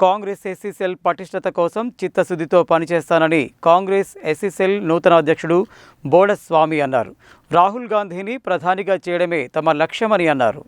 Congress SC cell పటిష్టత కోసం చిత్తశుద్ధితో పనిచేస్తానని కాంగ్రెస్ ఎస్సీసెల్ నూతన అధ్యక్షుడు బోడస్వామి అన్నారు. రాహుల్ గాంధీని ప్రధానిగా చేయడమే తమ లక్ష్యమని అన్నారు.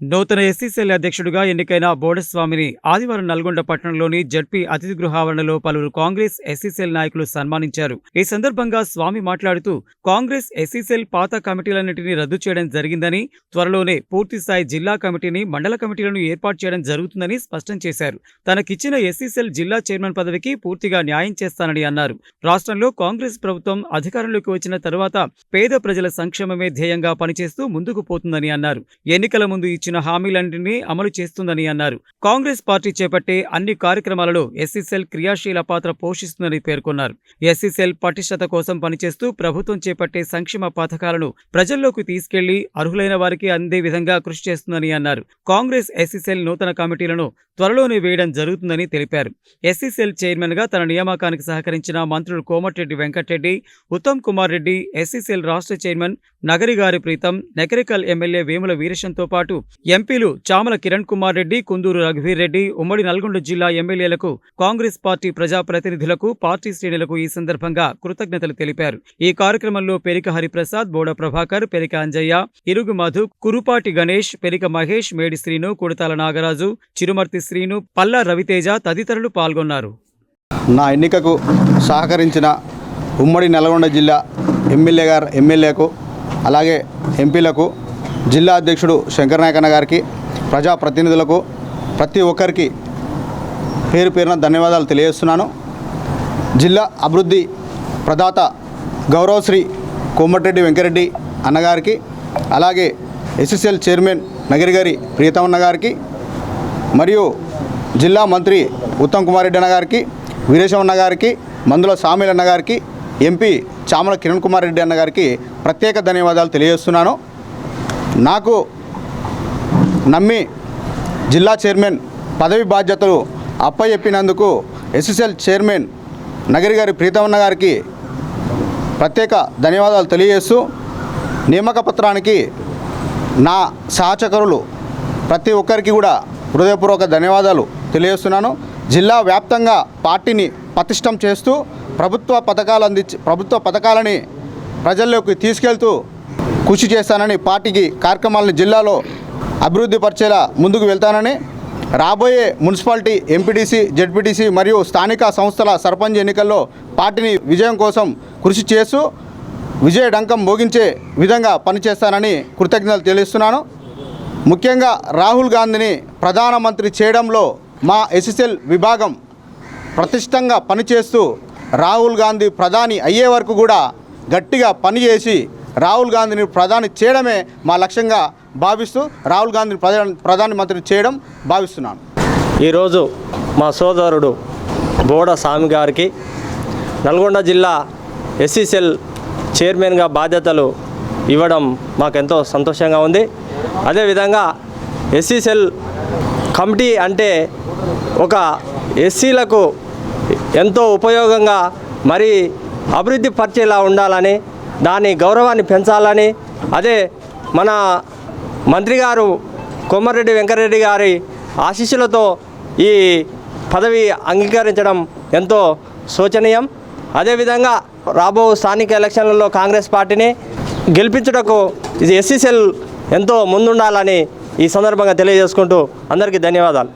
నూతన ఎస్సీసెల్ అధ్యక్షుడిగా ఎన్నికైన బోడస్వామిని ఆదివారం నల్గొండ పట్టణంలోని జడ్పీ అతిథి గృహ ఆవరణలో పలువురు కాంగ్రెస్ ఎస్సీసీఎల్ నాయకులు సన్మానించారు. ఈ సందర్భంగా స్వామి మాట్లాడుతూ కాంగ్రెస్ ఎస్సీసెల్ పాత కమిటీలన్నింటినీ రద్దు చేయడం జరిగిందని త్వరలోనే పూర్తిస్థాయి జిల్లా కమిటీని మండల కమిటీలను ఏర్పాటు చేయడం జరుగుతుందని స్పష్టం చేశారు. తనకిచ్చిన ఎస్సీసీఎల్ జిల్లా చైర్మన్ పదవికి పూర్తిగా న్యాయం చేస్తానని అన్నారు. రాష్ట్రంలో కాంగ్రెస్ ప్రభుత్వం అధికారంలోకి వచ్చిన తరువాత పేద ప్రజల సంక్షేమమే ధ్యేయంగా పనిచేస్తూ ముందుకు పోతుందని అన్నారు. ఎన్నికల ముందు ఇచ్చిన హామీలన్నింటినీ అమలు చేస్తుందని అన్నారు. కాంగ్రెస్ పార్టీ చేపట్టే అన్ని కార్యక్రమాలలో ఎస్సీసెల్ క్రియాశీల పాత్ర పోషిస్తుందని పేర్కొన్నారు. ఎస్సీసెల్ పటిష్టత కోసం పనిచేస్తూ ప్రభుత్వం చేపట్టే సంక్షేమ పథకాలను ప్రజల్లోకి తీసుకెళ్ళి అర్హులైన వారికి అందే విధంగా కృషి చేస్తుందని అన్నారు. కాంగ్రెస్ ఎస్సీసెల్ నూతన కమిటీలను త్వరలోనే వేయడం జరుగుతుందని తెలిపారు. ఎస్సీసెల్ చైర్మన్గా తన నియామకానికి సహకరించిన మంత్రులు Komatireddy Venkatareddy Uttam Kumar Reddy S C cell రాష్ట్ర చైర్మన్ నగరిగారి ప్రీతం నెకరికల్ ఎమ్మెల్యే వేముల వీరేశంతో పాటు ఎంపీలు చామల కిరణ్ కుమార్ రెడ్డి కుందూరు రఘువీర్ రెడ్డి ఉమ్మడి నల్గొండ జిల్లా ఎమ్మెల్యేలకు కాంగ్రెస్ పార్టీ ప్రజాప్రతినిధులకు పార్టీ శ్రేణులకు ఈ సందర్భంగా కృతజ్ఞతలు తెలిపారు. ఈ కార్యక్రమంలో పెరిక హరిప్రసాద్ బోడ ప్రభాకర్ పెరిక అంజయ్య ఇరుగు మధు కురుపాటి గణేష్ పెరిక మహేష్ మేడి శ్రీను కుడతాల నాగరాజు చిరుమర్తి శ్రీను పల్లా రవితేజ తదితరులు పాల్గొన్నారు. నా ఎన్నికకు సహకరించిన ఉమ్మడి నల్గొండ జిల్లా ఎమ్మెల్యే గారు ఎమ్మెల్యేకు అలాగే ఎంపీలకు జిల్లా అధ్యక్షుడు శంకర్ నాయకన్న గారికి ప్రజాప్రతినిధులకు ప్రతి ఒక్కరికి పేరు పేరున ధన్యవాదాలు తెలియజేస్తున్నాను. జిల్లా అభివృద్ధి ప్రదాత గౌరవశ్రీ కోమటిరెడ్డి వెంకరెడ్డి అన్నగారికి అలాగే ఎస్ఎస్ఎల్ చైర్మన్ నగిరి గారి ప్రియతమన్న గారికి మరియు జిల్లా మంత్రి ఉత్తమ్ కుమార్ రెడ్డి అన్న గారికి వీరేశమన్న గారికి మందుల సామిల్ అన్న గారికి ఎంపీ చామల కిరణ్ కుమార్ రెడ్డి అన్న గారికి ప్రత్యేక ధన్యవాదాలు తెలియజేస్తున్నాను. నాకు నమ్మి జిల్లా చైర్మన్ పదవి బాధ్యతలు అప్పచెప్పినందుకు ఎస్ఎస్ఎల్ చైర్మన్ నగరి గారి ప్రీతమన్న గారికి ప్రత్యేక ధన్యవాదాలు తెలియజేస్తూ నియామక పత్రానికి నా సహచకరులు ప్రతి ఒక్కరికి కూడా హృదయపూర్వక ధన్యవాదాలు తెలియజేస్తున్నాను. జిల్లా వ్యాప్తంగా పార్టీని పతిష్టం చేస్తూ ప్రభుత్వ పథకాలు అందించి ప్రభుత్వ పథకాలని ప్రజల్లోకి తీసుకెళ్తూ కృషి చేస్తానని పార్టీకి కార్యక్రమాలను జిల్లాలో అభివృద్ధి పరిచేలా ముందుకు వెళ్తానని రాబోయే మున్సిపాలిటీ ఎంపీటీసీ జెడ్పీటీసీ మరియు స్థానిక సంస్థల సర్పంచ్ ఎన్నికల్లో పార్టీని విజయం కోసం కృషి చేస్తూ విజయ డంకం మోగించే విధంగా పనిచేస్తానని కృతజ్ఞతలు తెలుస్తున్నాను ముఖ్యంగా రాహుల్ గాంధీని ప్రధానమంత్రి చేయడంలో మా ఎస్ఎస్ఎల్ విభాగం ప్రతిష్టంగా పనిచేస్తూ రాహుల్ గాంధీ ప్రధాని అయ్యే వరకు కూడా గట్టిగా పనిచేసి రాహుల్ గాంధీని ప్రధాని చేయడమే మా లక్ష్యంగా భావిస్తూ రాహుల్ గాంధీని ప్రధాన ప్రధానమంత్రి చేయడం భావిస్తున్నాను. ఈరోజు మా సోదరుడు బోడ స్వామి గారికి నల్గొండ జిల్లా ఎస్సీసెల్ చైర్మన్గా బాధ్యతలు ఇవ్వడం మాకెంతో సంతోషంగా ఉంది. అదేవిధంగా ఎస్సీసెల్ కమిటీ అంటే ఒక ఎస్సీలకు ఎంతో ఉపయోగంగా మరి అభివృద్ధి పరిచేలా ఉండాలని దాని గౌరవాన్ని పెంచాలని అదే మన మంత్రి గారు కొమ్మరెడ్డి వెంకరెడ్డి గారి ఆశీస్సులతో ఈ పదవి అంగీకరించడం ఎంతో శోచనీయం. అదేవిధంగా రాబో స్థానిక ఎలక్షన్లలో కాంగ్రెస్ పార్టీని గెలిపించుటకు ఇది ఎస్సీసీఎల్ ఎంతో ముందుండాలని ఈ సందర్భంగా తెలియజేసుకుంటూ అందరికీ ధన్యవాదాలు.